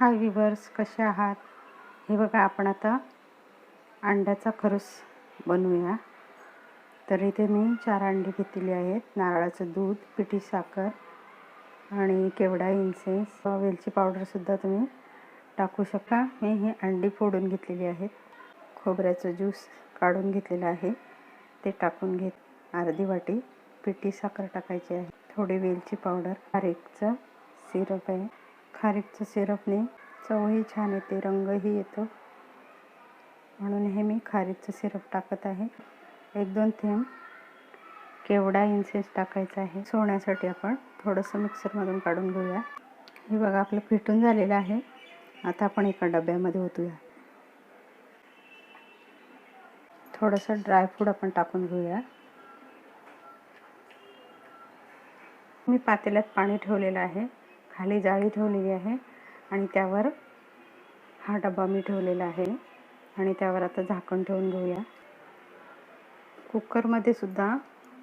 हाय weavers कसे आहात? हे बघा आपण आता अंड्याचा खरूस बनवूया. तर इथे मी चार अंडी घेतलेली आहेत. नारळाचं दूध पिठी साखर आणि केवडा इन्सेन्स वेलची पावडरसुद्धा तुम्ही टाकू शकता. मी ही अंडी फोडून घेतलेली आहेत. खोबऱ्याचं ज्यूस काढून घेतलेलं आहे. ते टाकून घेत अर्धी वाटी पिठी साखर टाकायची आहे. थोडी वेलची पावडर. खारीकचं सिरप आहे. खारीकचं सिरपने चवही छान येते रंगही येतो. म्हणून हे मी खारीकचं सिरप टाकत आहे. एक दोन थेंब केवडा इन्सेस टाकायचा आहे. सोण्यासाठी आपण थोडंसं मिक्सरमधून काढून घेऊया. हे बघा आपलं फिटून झालेलं आहे. आता आपण एका डब्यामध्ये ओतूया. थोडंसं ड्रायफ्रूट आपण टाकून घेऊया. मी पातेल्यात पाणी ठेवलेलं आहे. खाली जाळी ठेवलेली आहे आणि त्यावर हा डबा मी ठेवलेला आहे आणि त्यावर आता झाकण ठेवून घेऊया. कुकरमध्ये सुद्धा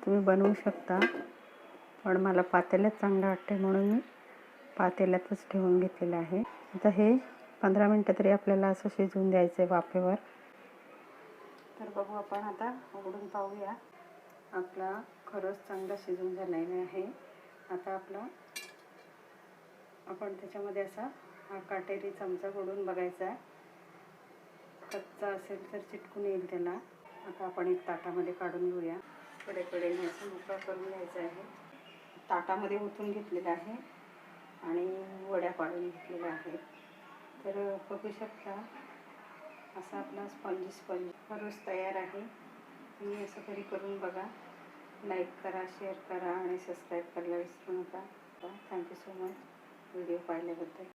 तुम्ही बनवू शकता पण मला पातेल्यात चांगलं वाटते म्हणून मी पातेल्यातच ठेवून घेतलेलं आहे. आता हे पंधरा मिनटं तरी आपल्याला असं शिजवून द्यायचं आहे वाफेवर. तर बघू आपण आता उघडून पाहूया. आपला खरंच चांगला शिजून झालेला आहे. आता आपला आपण त्याच्यामध्ये असा हा काटेरी चमचा घडून बघायचा आहे. कच्चा असेल तर चिटकून येईल त्याला. आता आपण एक ताटामध्ये काढून घेऊया. कडे कडे असं मोकळा करून घ्यायचा आहे. ताटामध्ये ओतून घेतलेला आहे आणि वड्या पाडून घेतलेल्या आहेत. तर बघू शकता असा आपला स्पंज स्पंज खरंच तयार आहे. तुम्ही असं तरी करून बघा. लाईक करा शेअर करा आणि सबस्क्राईब करायला विसरू नका. थँक्यू सो मच व्हिडिओ पाहिल्याबद्दल.